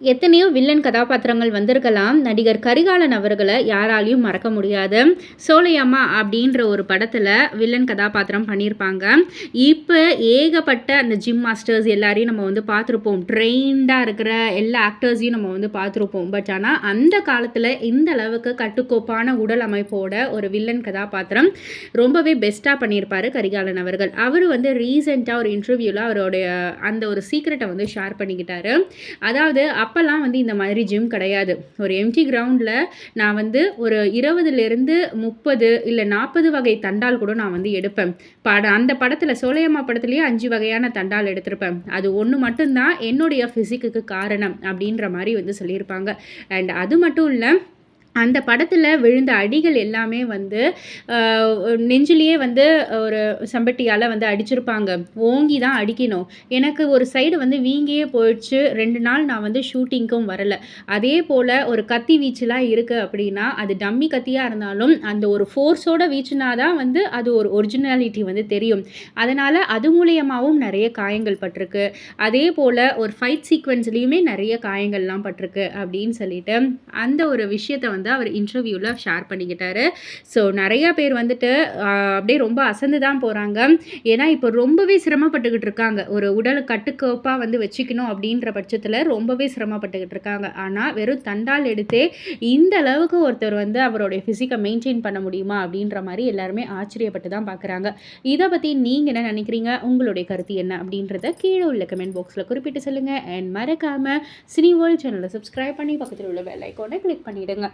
எத்தனையோ வில்லன் கதாபாத்திரங்கள் வந்திருக்கலாம். நடிகர் கரிகாலன் அவர்களை யாராலையும் மறக்க முடியாது. சோலையம்மா அப்படின்ற ஒரு படத்தில் வில்லன் கதாபாத்திரம் பண்ணியிருப்பாங்க. இப்போ ஏகப்பட்ட அந்த ஜிம் மாஸ்டர்ஸ் எல்லாரையும் நம்ம வந்து பார்த்துருப்போம். ட்ரெயின்டாக இருக்கிற எல்லா ஆக்டர்ஸையும் நம்ம வந்து பார்த்துருப்போம். பட் ஆனால் அந்த காலத்தில் இந்த அளவுக்கு கட்டுக்கோப்பான உடல் அமைப்போட ஒரு வில்லன் கதாபாத்திரம் ரொம்பவே பெஸ்ட்டாக பண்ணியிருப்பார் கரிகாலன் அவர்கள். அவர் வந்து ரீசெண்டாக ஒரு இன்டர்வியூவில் அவருடைய அந்த ஒரு சீக்ரெட்டை வந்து ஷேர் பண்ணிக்கிட்டாரு. அதாவது அப்போல்லாம் வந்து இந்த மாதிரி ஜிம் கிடையாது. ஒரு எம்டி கிரவுண்டில் நான் வந்து ஒரு இருபதுலேருந்து முப்பது இல்லை நாற்பது வகை தண்டால் கூட நான் வந்து எடுப்பேன். படம் அந்த படத்தில் சோலையம்மா படத்துலேயே அஞ்சு வகையான தண்டால் எடுத்திருப்பேன். அது ஒன்று மட்டும்தான் என்னுடைய ஃபிசிக்குக்கு காரணம் அப்படின்ற மாதிரி வந்து சொல்லியிருப்பாங்க. அண்ட் அது மட்டும் இல்லை அந்த படத்தில் விழுந்த அடிகள் எல்லாமே வந்து நெஞ்சிலேயே வந்து ஒரு சம்பட்டியால் வந்து அடிச்சிருப்பாங்க. ஓங்கி தான் அடிக்கணும். எனக்கு ஒரு சைடு வந்து வீங்கியே போயிடுச்சு. ரெண்டு நாள் நான் வந்து ஷூட்டிங்க்கும் வரலை. அதே போல் ஒரு கத்தி வீச்சுலாம் இருக்குது அப்படின்னா அது டம்மி கத்தியாக இருந்தாலும் அந்த ஒரு ஃபோர்ஸோட வீச்சுனா தான் வந்து அது ஒரு ஒரிஜினாலிட்டி வந்து தெரியும். அதனால் அது மூலியமாகவும் நிறைய காயங்கள் பட்டிருக்கு. அதே போல் ஒரு ஃபைட் சீக்வன்ஸ்லேயுமே நிறைய காயங்கள்லாம் பட்டிருக்கு அப்படின்னு சொல்லிட்டு அந்த ஒரு விஷயத்தை வந்து வந்து அவர் இன்டர்வியூவில் ஷேர் பண்ணிக்கிட்டாரு. ஸோ நிறையா பேர் வந்துட்டு அப்படியே ரொம்ப அசந்து தான் போகிறாங்க ஏன்னா இப்போ ரொம்பவே சிரமப்பட்டுக்கிட்டு இருக்காங்க. ஒரு உடல் கட்டுக்கோப்பாக வந்து வச்சுக்கணும் அப்படின்ற பட்சத்தில் ரொம்பவே சிரமப்பட்டுக்கிட்டு இருக்காங்க. ஆனால் வெறும் தண்டால் எடுத்தே இந்த அளவுக்கு ஒருத்தர் வந்து அவருடைய ஃபிசிக்கை மெயின்டைன் பண்ண முடியுமா அப்படின்ற மாதிரி எல்லாருமே ஆச்சரியப்பட்டு தான் பார்க்குறாங்க இதை பற்றி நீங்கள் என்ன நினைக்கிறீங்க? உங்களுடைய கருத்து என்ன அப்படின்றத கீழே உள்ள கமெண்ட் பாக்ஸில் குறிப்பிட்டு சொல்லுங்கள் அண்ட் மறக்காமல் சினி வேர்ல்ட் சேனலை சப்ஸ்கிரைப் பண்ணி பக்கத்தில் உள்ள பெல் ஐக்கோனை கிளிக் பண்ணிவிடுங்க